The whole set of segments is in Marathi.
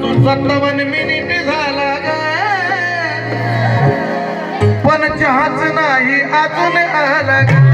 वाजून सत्तावन्न मिनिट झाला पण चहाच नाही अजून आला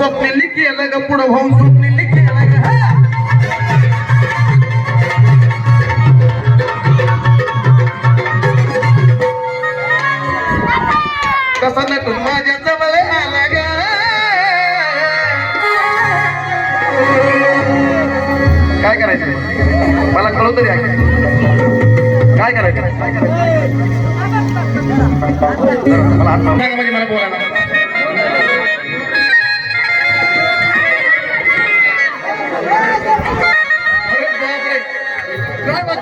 पुढं भाऊन स्वप्नील केलं ग पुढं भाऊन स्वप्नील केलं ग हा. कसा नटून माझ्या जवळ आला ग काय करायचं मला कळू तरी काय करायचं. सांगा म्हणजे मला बोलायला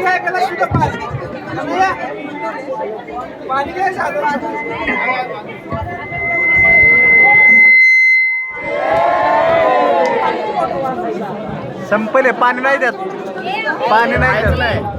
आहे का शुद्ध पाणी पाणी काय संपले पाणी नाही देत. पाणी नाही त्यात